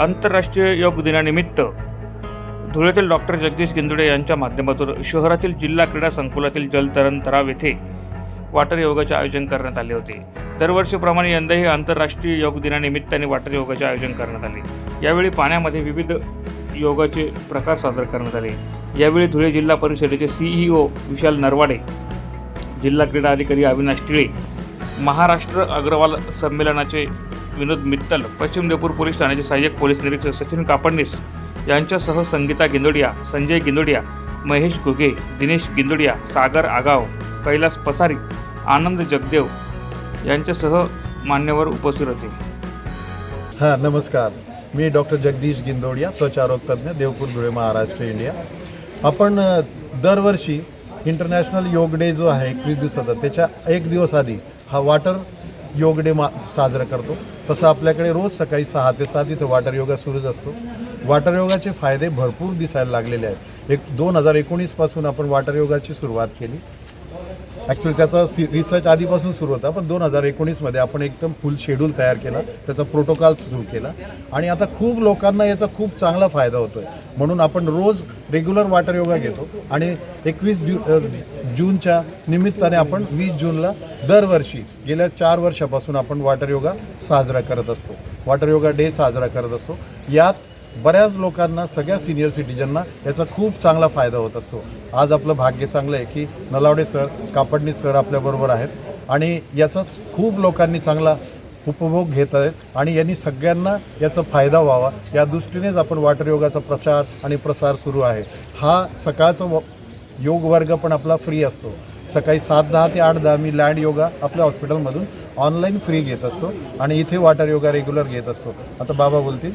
आंतरराष्ट्रीय योग दिनानिमित्त धुळ्यातील डॉक्टर जगदीश गिंदुडे यांच्या माध्यमातून शहरातील जिल्हा क्रीडा संकुलातील जलतरण तराव येथे वाटर योगाचे आयोजन करण्यात आले होते. दरवर्षीप्रमाणे यंदाही आंतरराष्ट्रीय योग दिनानिमित्ताने वाटर योगाचे आयोजन करण्यात आले. यावेळी पाण्यामध्ये विविध योगाचे प्रकार सादर करण्यात आले. यावेळी धुळे जिल्हा परिषदेचे सीईओ विशाल नरवाडे जिल्हा क्रीडा अधिकारी अविनाश टिळे महाराष्ट्र अग्रवाल संमेलनाचे विनोद मित्तल पश्चिम देपूर पोलीस ठाण्याचे सहाय्यक पोलीस निरीक्षक सचिन कापडणीस यांच्यासह संगीता गिंदोडिया संजय गिंदोडिया महेश घुगे दिनेश गिंदोडिया सागर आगाव कैलास पसारी आनंद जगदेव यांच्यासह मान्यवर उपस्थित होते. हां नमस्कार. मी डॉक्टर जगदीश गिंदोडिया त्वचारोगतज्ञ देवपूर धुळे महाराष्ट्र इंडिया. आपण दरवर्षी इंटरनॅशनल योग डे जो आहे एकवीस दिवसाचा त्याच्या एक दिवस आधी हा वॉटर योग डे मा साजरा करतो. तसं आपल्याकडे रोज सकाळी सहा ते सात इथं वॉटर योगा सुरूच असतो. वॉटर योगाचे फायदे भरपूर दिसायला लागलेले आहेत. एक दोन हजार एकोणीसपासून आपण वॉटर योगाची सुरुवात केली. ॲक्च्युली त्याचा सी रिसर्च आधीपासून सुरू होता पण दोन हजार एकोणीसमध्ये आपण एकदम फुल शेड्यूल तयार केला. त्याचा प्रोटोकॉल सुरू केला. आणि आता खूप लोकांना याचा खूप चांगला फायदा होतो आहे म्हणून आपण रोज रेग्युलर वॉटर योगा घेतो. आणि एकवीस जू जूनच्या निमित्ताने आपण वीस जूनला दरवर्षी गेल्या चार वर्षापासून आपण वॉटर योगा साजरा करत असतो. वॉटर योगा डे साजरा करत असतो. यात बऱ्याच लोकांना सगळ्या सिनियर सिटीजनना याचा खूप चांगला फायदा होत असतो. आज आपलं भाग्य चांगलं आहे की नलावडे सर कापडणी सर आपल्याबरोबर आहेत आणि याचाच खूप लोकांनी चांगला उपभोग घेत आहेत आणि यांनी सगळ्यांना याचा फायदा व्हावा. या दृष्टीनेच आपण वॉटर योगाचा प्रचार आणि प्रसार सुरू आहे. हा सकाळचा व योग वर्ग पण आपला फ्री असतो. सकाळी सात दहा ते आठ दहा मी लँड योगा आपल्या हॉस्पिटलमधून ऑनलाईन फ्री घेत असतो आणि इथे वॉटर योगा रेग्युलर घेत असतो. आता बाबा बोलतील.